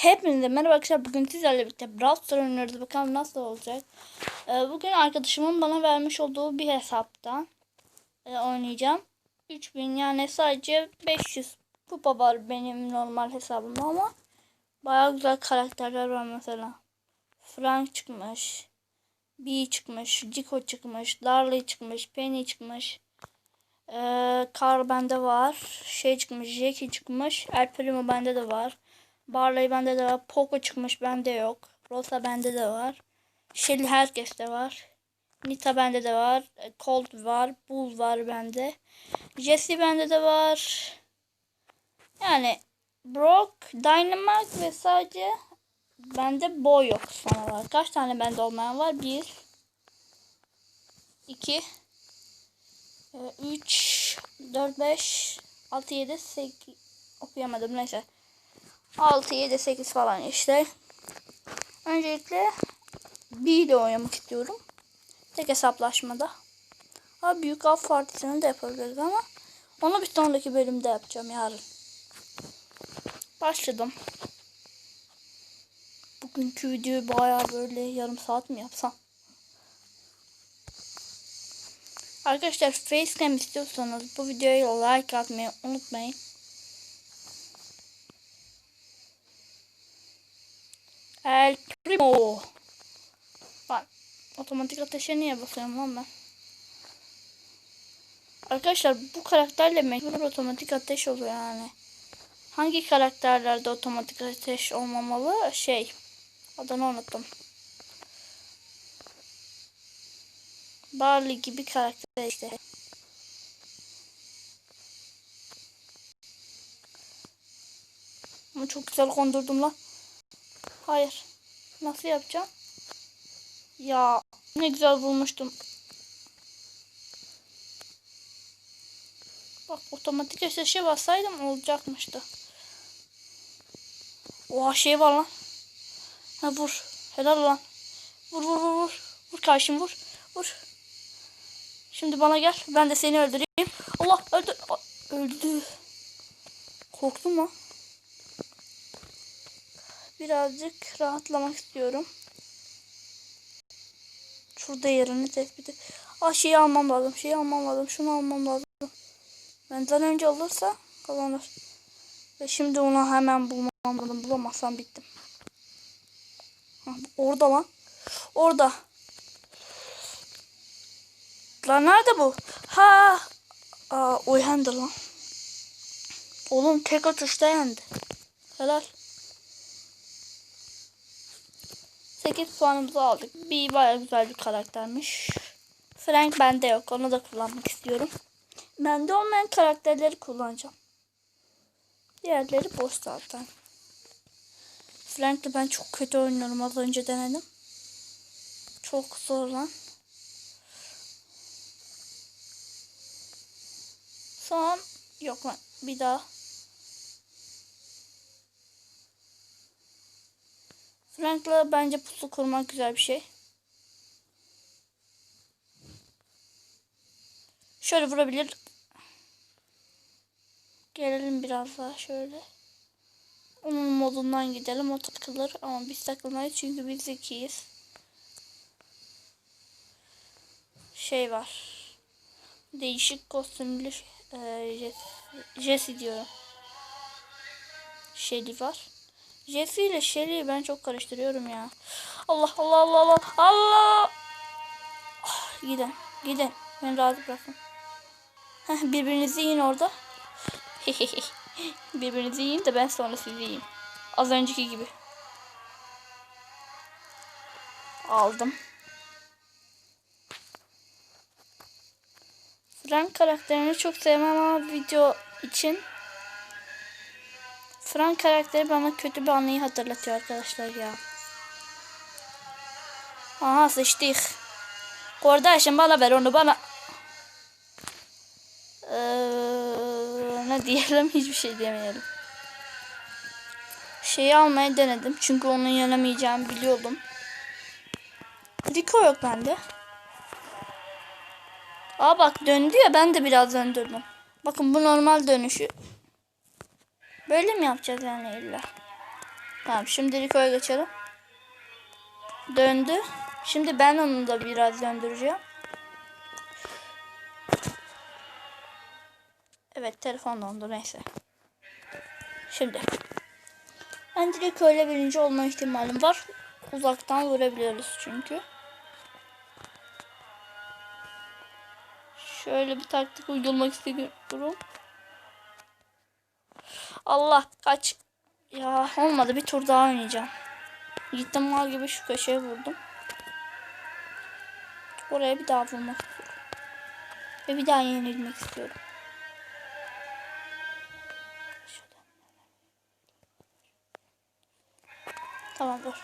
Hepinize merhaba arkadaşlar. Bugün sizlerle birlikte Brawl Stars oynuyoruz. Bakalım nasıl olacak. Ee, bugün arkadaşımın bana vermiş olduğu bir hesaptan e, oynayacağım. 3000 yani sadece 500 kupa var benim normal hesabımda ama bayağı güzel karakterler var mesela. Frank çıkmış. Bee çıkmış. Chico çıkmış. Darley çıkmış. Penny çıkmış. Ee, Carl bende var. Şey çıkmış. Jackie çıkmış. El Primo bende de var. Barley bende de var. Poco çıkmış bende yok. Rosa bende de var. Shelly herkeste var. Nita bende de var. e, Colt var. Bull var bende. Jesse bende de var. Yani Brock, Dynamite ve sadece bende Boy yok son olarak. Kaç tane bende olmayan var? 1 2 3 4 5 6 7 8 okuyamadım neyse. 6, 7, 8 falan işte. Öncelikle bir ile oynamak istiyorum. Tek hesaplaşmada. Ha büyük av partisini de yapabiliriz ama onu bir sonraki bölümde yapacağım yarın. Başladım. Bugünkü videoyu bayağı böyle yarım saat mi yapsam? Arkadaşlar facecam istiyorsanız bu videoya like atmayı unutmayın. El Primo. Bak otomatik ateşe niye basıyorum lan ben? Arkadaşlar bu karakterle mecbur otomatik ateş oluyor yani. Hangi karakterlerde otomatik ateş olmamalı? Şey. Adını unuttum. Barley gibi karakter işte. Ama çok güzel kondurdum lan. Hayır. Nasıl yapacağım? Ya ne güzel bulmuştum. Bak otomatik SS'e bassaydım olacakmıştı. Oha şey var lan. Ha vur. Helal lan. Vur vur vur vur. Vur karşım vur. Vur. Şimdi bana gel. Ben de seni öldüreyim. Allah öldü. Öldü. Korktum lan birazcık rahatlamak istiyorum. Şurada yerini tespit et. Şeyi almam lazım. Şeyi almam lazım. Şunu almam lazım. Benden önce alırsa kazanır. Ve şimdi onu hemen bulmam lazım. Bulamazsam bittim. Ha, orada lan. Orada. Lan nerede bu? Ha. Aa, o yendi lan. Oğlum tek atışta yendi. Helal. 8 puanımızı aldık. Bir bayağı güzel bir karaktermiş. Frank bende yok. Onu da kullanmak istiyorum. Bende olmayan karakterleri kullanacağım. Diğerleri boş zaten. Frank'le ben çok kötü oynuyorum. Az önce denedim. Çok zor lan. Son yok lan. Bir daha. Frank'la bence pusu kurmak güzel bir şey. Şöyle vurabilir. Gelelim biraz daha şöyle. Onun modundan gidelim. O takılır ama biz takılmayız çünkü biz zekiyiz. Şey var. Değişik kostümlü e, Jesse diyorum. Shelly var. Jesse ile Shelly'yi ben çok karıştırıyorum ya. Allah Allah Allah Allah Allah. Ah, gidin gidin. Beni rahat bırakın. Heh, birbirinizi yiyin orada. birbirinizi yiyin de ben sonra sizi yiyeyim. Az önceki gibi. Aldım. Frank karakterini çok sevmem ama video için Frank karakteri bana kötü bir anıyı hatırlatıyor arkadaşlar ya. Aha sıçtık. Kardeşim bana ver onu bana. Ee, ne diyelim hiçbir şey demeyelim. Şeyi almaya denedim. Çünkü onun yenemeyeceğimi biliyordum. Rico yok bende. Aa bak döndü ya ben de biraz döndürdüm. Bakın bu normal dönüşü. Böyle mi yapacağız yani illa? Tamam şimdi Rico'ya geçelim. Döndü. Şimdi ben onu da biraz döndüreceğim. Evet telefon dondu neyse. Şimdi. Ben direkt öyle birinci olma ihtimalim var. Uzaktan vurabiliyoruz çünkü. Şöyle bir taktik uygulamak istiyorum. Allah kaç. Ya olmadı bir tur daha oynayacağım. Gittim mal gibi şu köşeye vurdum. Oraya bir daha vurmak istiyorum. Ve bir daha yenilmek istiyorum. Tamam dur.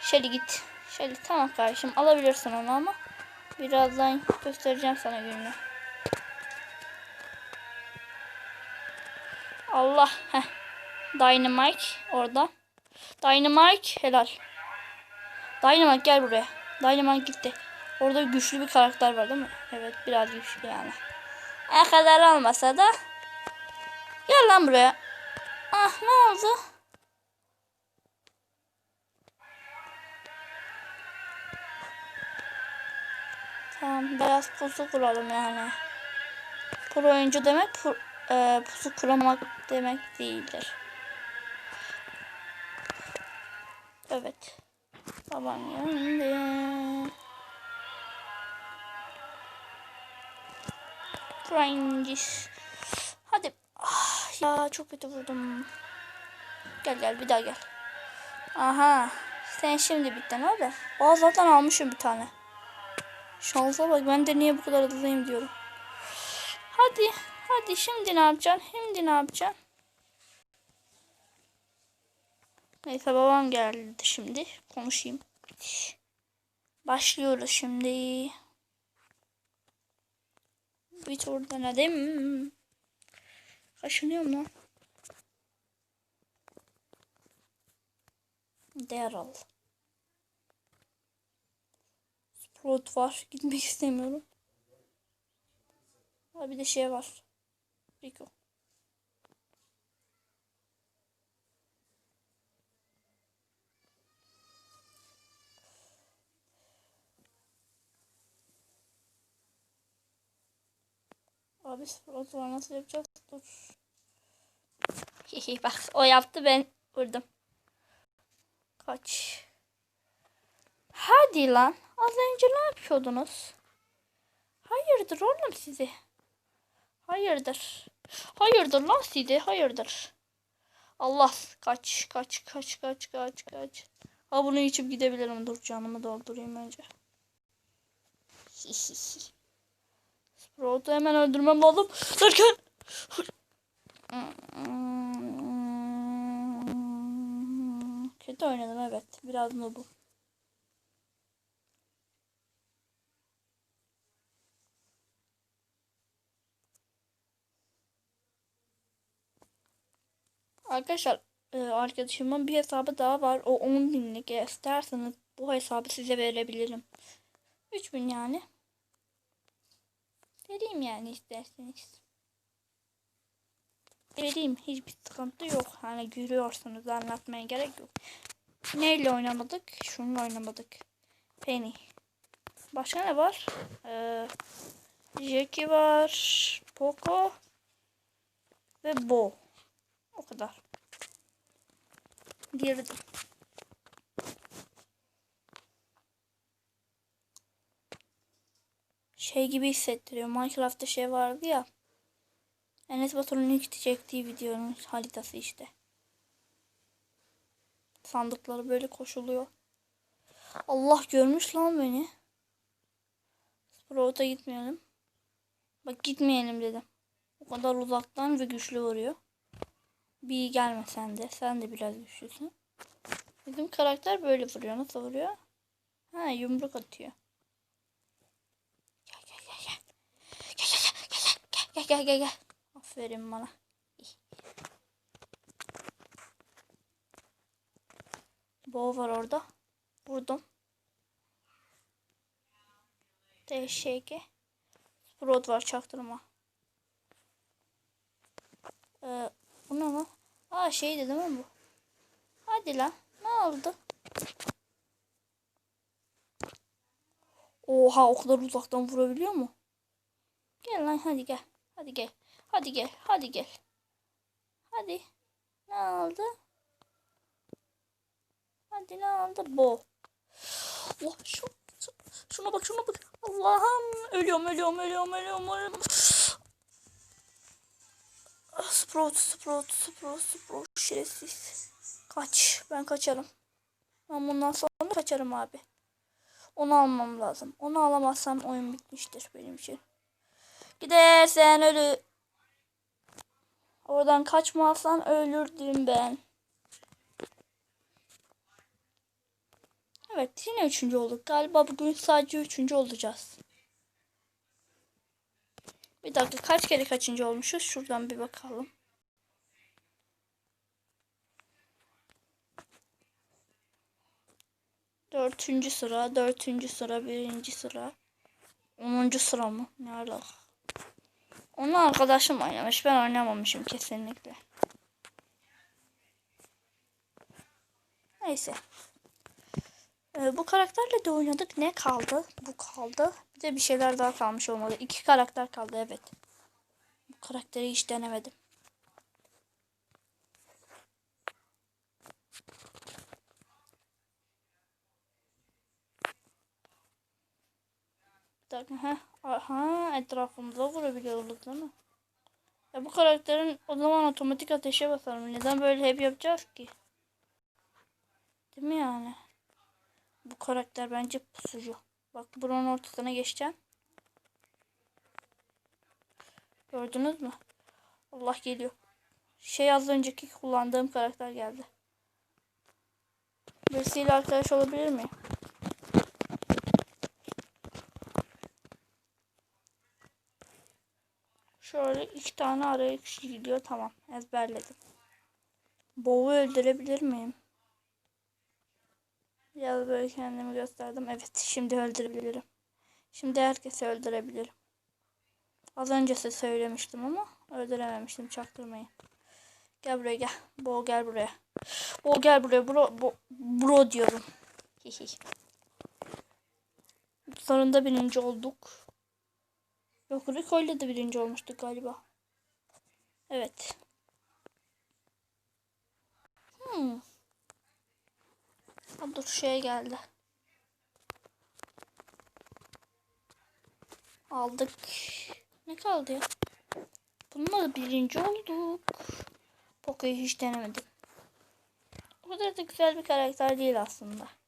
Şöyle git. Şöyle tamam kardeşim alabilirsin onu ama birazdan göstereceğim sana gününü. Allah. Heh. Dynamite orada. Dynamite helal. Dynamite gel buraya. Dynamite gitti. Orada güçlü bir karakter var değil mi? Evet biraz güçlü yani. Ne kadar olmasa da. Gel lan buraya. Ah ne oldu? Tamam biraz pusu kuralım yani. Pro oyuncu demek pu- e, pusu kuramak demek değildir. Evet. Babam yandı. Prangis. Hadi. Ah, ya çok kötü vurdum. Gel gel bir daha gel. Aha. Sen şimdi bittin abi. Aa zaten almışım bir tane. Şansa bak ben de niye bu kadar hızlıyım diyorum. Hadi. Hadi şimdi ne yapacaksın? Şimdi ne yapacaksın? Neyse babam geldi şimdi. Konuşayım. Başlıyoruz şimdi. Bir tur denedim. Kaşınıyorum lan. Daryl. Sprout var. Gitmek istemiyorum. Ha bir de şey var. Rico. Abi Sprout var nasıl yapacağız? Dur. Hihi bak o yaptı ben vurdum. Kaç. Hadi lan. Az önce ne yapıyordunuz? Hayırdır oğlum sizi? Hayırdır? Hayırdır lan sizi? Hayırdır? Allah kaç kaç kaç kaç kaç kaç. Ha bunu içip gidebilirim. Dur canımı doldurayım önce. Sprout'u hemen öldürmem lazım. Derken. Kötü oynadım evet. Biraz noobum. Arkadaşlar e, arkadaşımın bir hesabı daha var. O 10 binlik. İsterseniz bu hesabı size verebilirim. 3000 yani. Vereyim yani isterseniz. Vereyim hiçbir sıkıntı yok. Hani görüyorsunuz anlatmaya gerek yok. Neyle oynamadık? Şununla oynamadık. Penny. Başka ne var? Ee, Jackie var. Poco. Ve Bo. O kadar. Girdim. Şey gibi hissettiriyor. Minecraft'ta şey vardı ya. Enes Batur'un ilk çektiği videonun haritası işte. Sandıkları böyle koşuluyor. Allah görmüş lan beni. Sprout'a gitmeyelim. Bak gitmeyelim dedim. O kadar uzaktan ve güçlü vuruyor. Bir gelme sen de. Sen de biraz güçlüsün. Bizim karakter böyle vuruyor. Nasıl vuruyor? Ha yumruk atıyor. Gel gel gel gel. Gel gel gel gel gel. Aferin bana. Bo var orada. Vurdum. TŞG. Sprout var çaktırma. Ee, bu ne lan? Aa şeydi değil mi bu? Hadi lan. Ne oldu? Oha o kadar uzaktan vurabiliyor mu? Gel lan hadi gel. Hadi gel. Hadi gel. Hadi gel. Hadi. Ne oldu? Hadi ne oldu? Bo. Allah şu, şu- şuna bak şuna bak. Allah'ım ölüyorum ölüyorum ölüyorum ölüyorum. ölüyorum. Ah, Sprout, Sprout, Sprout, Sprout şerefsiz. Kaç. Ben kaçarım. Ben bundan sonra kaçarım abi. Onu almam lazım. Onu alamazsam oyun bitmiştir benim için. Gidersen ölü. Oradan kaçmazsan ölürdüm ben. Evet yine üçüncü olduk. Galiba bugün sadece üçüncü olacağız. Bir dakika kaç kere kaçıncı olmuşuz? Şuradan bir bakalım. Dörtüncü sıra, dörtüncü sıra, birinci sıra. Onuncu sıra mı? Ne alaka? Onu arkadaşım oynamış. Ben oynamamışım kesinlikle. Neyse. Ee, bu karakterle de oynadık. Ne kaldı? Bu kaldı. Bir de bir şeyler daha kalmış olmalı. İki karakter kaldı evet. Bu karakteri hiç denemedim. Dakika. Heh. Aha, etrafımıza vurabiliyoruz değil mi? Ya bu karakterin o zaman otomatik ateşe basarım. Neden böyle hep yapacağız ki? Değil mi yani? Bu karakter bence pusucu. Bak buranın ortasına geçeceğim. Gördünüz mü? Allah geliyor. Şey az önceki kullandığım karakter geldi. Birisiyle arkadaş olabilir miyim? Şöyle iki tane araya kişi gidiyor. Tamam. Ezberledim. Bow'u öldürebilir miyim? Biraz böyle kendimi gösterdim. Evet. Şimdi öldürebilirim. Şimdi herkesi öldürebilirim. Az önce size söylemiştim ama öldürememiştim. Çaktırmayın. Gel buraya gel. Bo gel buraya. Bo gel buraya. Bro, bo, bro diyorum. Sonunda birinci olduk. Yok Rico'yla da birinci olmuştuk galiba. Evet. Hmm. Ha, dur şeye geldi. Aldık. Ne kaldı ya? Bununla birinci olduk. Poco'yu hiç denemedim. O kadar da güzel bir karakter değil aslında.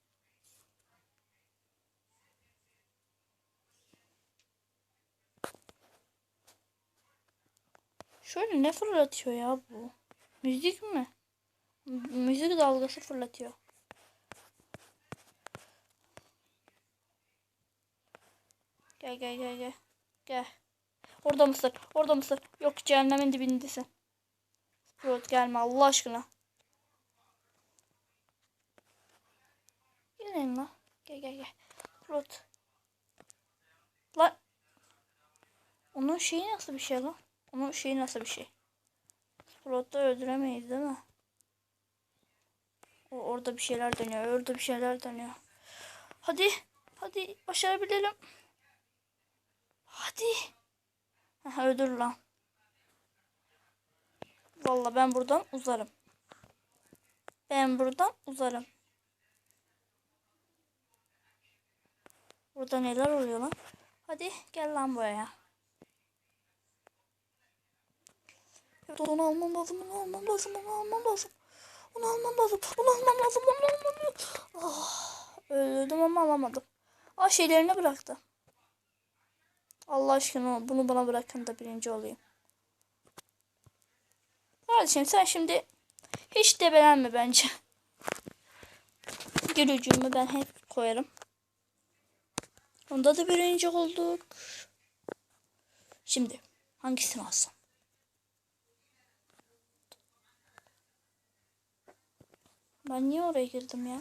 Şöyle ne fırlatıyor ya bu? Müzik mi? Müzik dalgası fırlatıyor. Gel gel gel gel. Gel. Orada mısın? Orada mısın? Yok cehennemin dibindesin. Sprout gelme Allah aşkına. Gelin lan. Gel gel gel. Sprout. Lan. Onun şeyi nasıl bir şey lan? Onun şeyi nasıl bir şey? Sprout'u öldüremeyiz değil mi? O orada bir şeyler dönüyor. Orada bir şeyler dönüyor. Hadi. Hadi başarabilelim. Hadi. Öldür lan. Valla ben buradan uzarım. Ben buradan uzarım. Burada neler oluyor lan? Hadi gel lan buraya. Evet onu almam lazım, onu almam lazım, onu almam lazım. Onu almam lazım, onu almam lazım, onu almam lazım. Ah, öldürdüm ama alamadım. Aa şeylerini bıraktı. Allah aşkına bunu bana bırakın da birinci olayım. Kardeşim sen şimdi hiç debelenme bence. Gülücüğümü ben hep koyarım. Onda da birinci olduk. Şimdi hangisini alsam? Ben niye oraya girdim ya?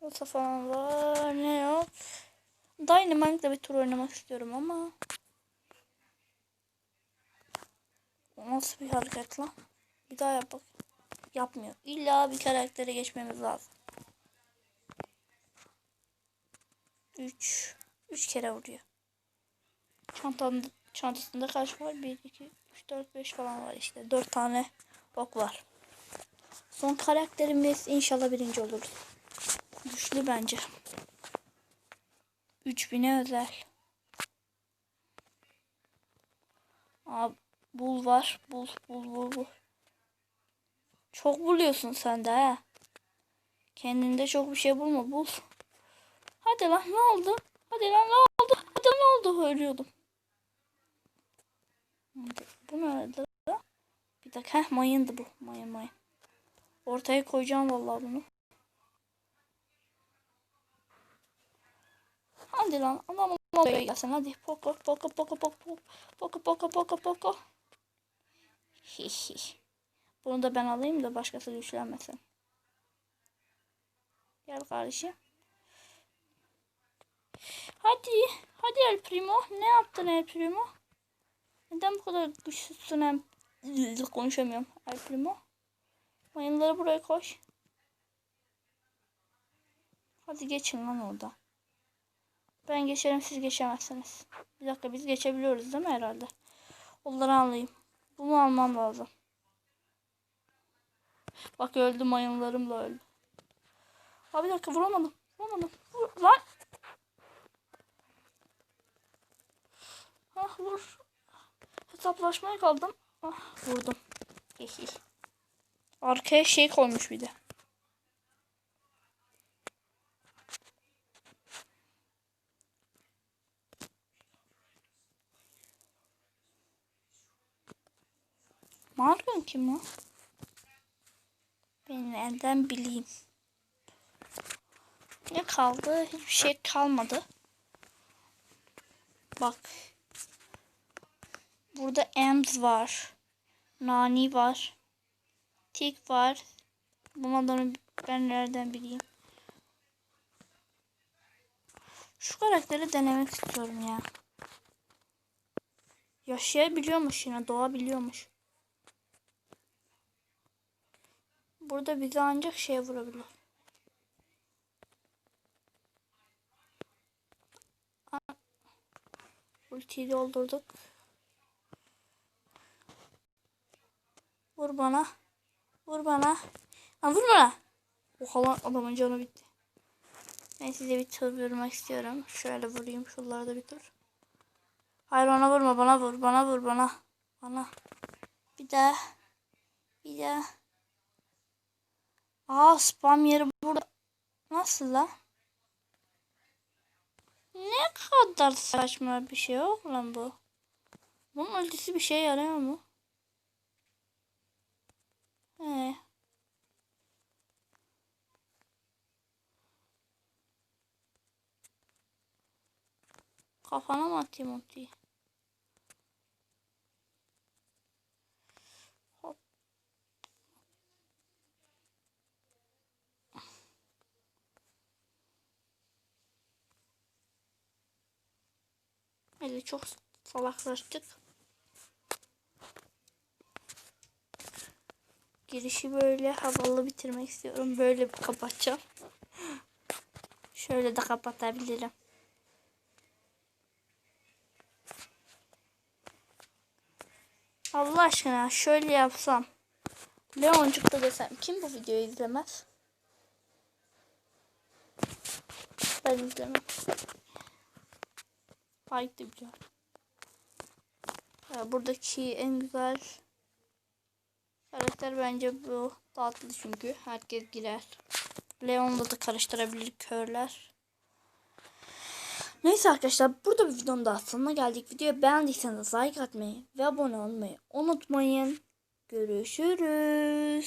Olsa falan var. Ne yok? Dynamite'da bir tur oynamak istiyorum ama. O nasıl bir hareket lan? Bir daha yap bak. yapmıyor. İlla bir karaktere geçmemiz lazım. 3 3 kere vuruyor. Çantamda, çantasında kaç var? 1 2 3 4 5 falan var işte. 4 tane ok var. Son karakterimiz inşallah birinci oluruz. Güçlü bence. 3000'e özel. Aa, bul var. Bul, bul, bul, bul. Çok buluyorsun sen de ha. Kendinde çok bir şey bulma, bul. Hadi lan ne oldu? Hadi lan ne oldu? Hadi ne oldu? Ölüyordum. Bu nerede? Bir dakika. Heh, mayındı bu. Mayın mayın. Ortaya koyacağım vallahi bunu. Hadi lan adam oraya gelsin hadi. Poko poko poko poko poko poko poko poko. Hihi. Bunu da ben alayım da başkası güçlenmesin. Gel kardeşim. Hadi. Hadi El Primo. Ne yaptın El Primo? Neden bu kadar güçsüzsün hem konuşamıyorum El Primo. Mayınları buraya koş. Hadi geçin lan orada. Ben geçerim siz geçemezsiniz. Bir dakika biz geçebiliyoruz değil mi herhalde? Onları alayım. Bunu almam lazım. Bak öldü mayınlarım da öldü. Abi bir dakika vuramadım. Vuramadım. Vur. Lan. Ah vur. Hesaplaşmaya kaldım. Ah vurdum. Hihi. Arkaya şey koymuş bir de. Marlon kim o? Ben nereden bileyim? Ne kaldı? Hiçbir şey kalmadı. Bak. Burada Ems var. Nani var. Tik var. Bunlardan ben nereden bileyim? Şu karakteri denemek istiyorum ya. Yaşayabiliyormuş yine. Doğabiliyormuş. Burada bizi ancak şey vurabilir. Ultiyi doldurduk. Vur bana. Vur bana. Ha, vur bana. Oha lan adamın canı bitti. Ben size bir tur vurmak istiyorum. Şöyle vurayım şuralara da bir tur. Hayır ona vurma bana vur. Bana vur bana. Bana. Bir daha. Bir daha. Aa spam yeri burada. Nasıl la? Ne kadar saçma bir şey yok lan bu. Bunun ultisi bir şey yarıyor mu? He. Kafana mı atayım ultiyi? Hop. Öyle çok salaklaştık. Girişi böyle havalı bitirmek istiyorum. Böyle kapatacağım. Şöyle de kapatabilirim. Allah aşkına şöyle yapsam. Leoncuk da desem. Kim bu videoyu izlemez? Ben izlemem. De biliyorum. Buradaki en güzel karakter bence bu. Tatlı çünkü. Herkes girer. Leon'la da karıştırabilir körler. Neyse arkadaşlar burada bir videonun daha sonuna geldik. Videoyu beğendiyseniz like atmayı ve abone olmayı unutmayın. Görüşürüz.